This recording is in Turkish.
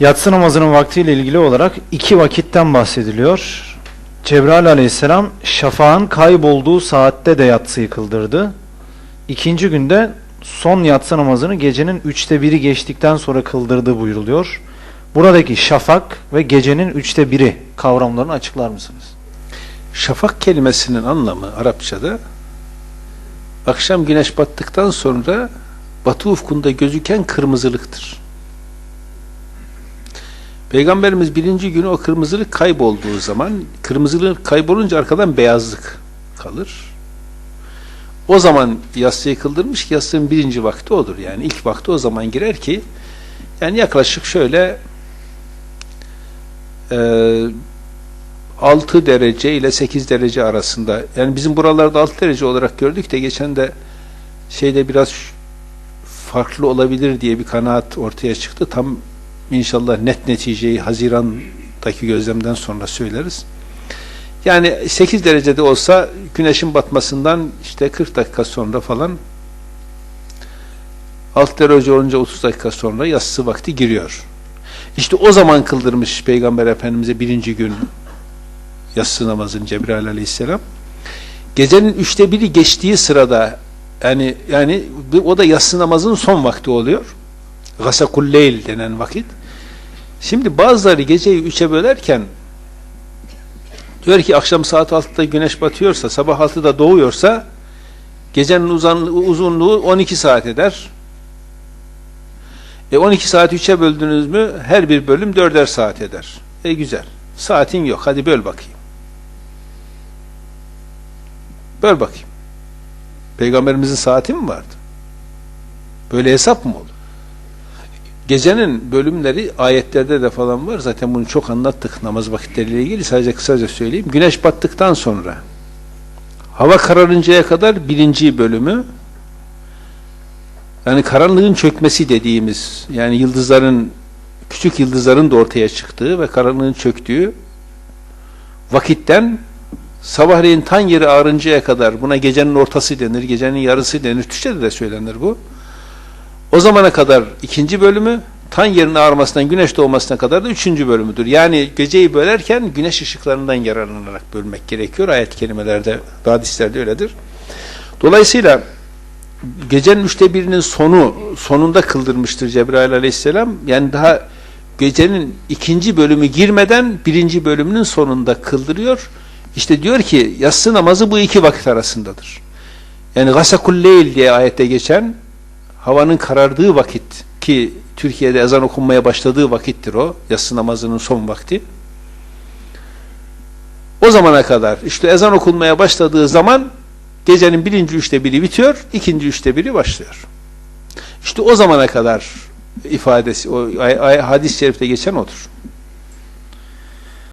Yatsı namazının vaktiyle ilgili olarak iki vakitten bahsediliyor. Cebrail aleyhisselam şafağın kaybolduğu saatte de yatsıyı kıldırdı. İkinci günde son yatsı namazını gecenin üçte biri geçtikten sonra kıldırdığı buyuruluyor. Buradaki şafak ve gecenin üçte biri kavramlarını açıklar mısınız? Şafak kelimesinin anlamı Arapçada akşam güneş battıktan sonra batı ufkunda gözüken kırmızılıktır. Peygamberimiz birinci günü o kırmızılık kaybolduğu zaman kırmızılık kaybolunca arkadan beyazlık kalır. O zaman yatsıyı kıldırmış ki yatsının birinci vakti odur. Yani ilk vakti o zaman girer ki yani yaklaşık şöyle eee 6 derece ile 8 derece arasında. Yani bizim buralarda 6 derece olarak gördük de geçen de şeyde biraz farklı olabilir diye bir kanaat ortaya çıktı. Tam inşallah net neticeyi Haziran'daki gözlemden sonra söyleriz. Yani 8 derecede olsa güneşin batmasından işte 40 dakika sonra falan 6 derece olunca 30 dakika sonra yassı vakti giriyor. İşte o zaman kıldırmış Peygamber Efendimiz'e birinci gün yatsı namazını Cebrail aleyhisselam. Gecenin üçte biri geçtiği sırada yani yani o da yatsı namazının son vakti oluyor. Gasakul leyl denen vakit. Şimdi bazıları geceyi üçe bölerken diyor ki akşam saat 6'da güneş batıyorsa, sabah 6'da doğuyorsa gecenin uzunluğu 12 saat eder. E 12 saat 3'e böldünüz mü her bir bölüm 4'er saat eder. E güzel. Saatin yok. Hadi böl bakayım. Böl bakayım. Peygamberimizin saati mi vardı? Böyle hesap mı olur? Gecenin bölümleri ayetlerde de falan var. Zaten bunu çok anlattık namaz vakitleriyle ilgili. Sadece kısaca söyleyeyim. Güneş battıktan sonra hava kararıncaya kadar birinci bölümü yani karanlığın çökmesi dediğimiz yani yıldızların küçük yıldızların da ortaya çıktığı ve karanlığın çöktüğü vakitten sabahleyin tan yeri ağrıncaya kadar buna gecenin ortası denir, gecenin yarısı denir. Türkçe'de de söylenir bu. O zamana kadar ikinci bölümü, tan yerin ağarmasından güneş doğmasına kadar da üçüncü bölümüdür. Yani geceyi bölerken güneş ışıklarından yararlanarak bölmek gerekiyor. Ayet kelimelerde, hadislerde öyledir. Dolayısıyla gecenin üçte birinin sonu, sonunda kıldırmıştır Cebrail aleyhisselam. Yani daha gecenin ikinci bölümü girmeden birinci bölümünün sonunda kıldırıyor. İşte diyor ki yatsı namazı bu iki vakit arasındadır. Yani gasakul leyl diye ayette geçen havanın karardığı vakit ki Türkiye'de ezan okunmaya başladığı vakittir o. Yatsı namazının son vakti. O zamana kadar işte ezan okunmaya başladığı zaman gecenin birinci üçte biri bitiyor, ikinci üçte biri başlıyor. İşte o zamana kadar ifadesi, o hadis-i şerifte geçen odur.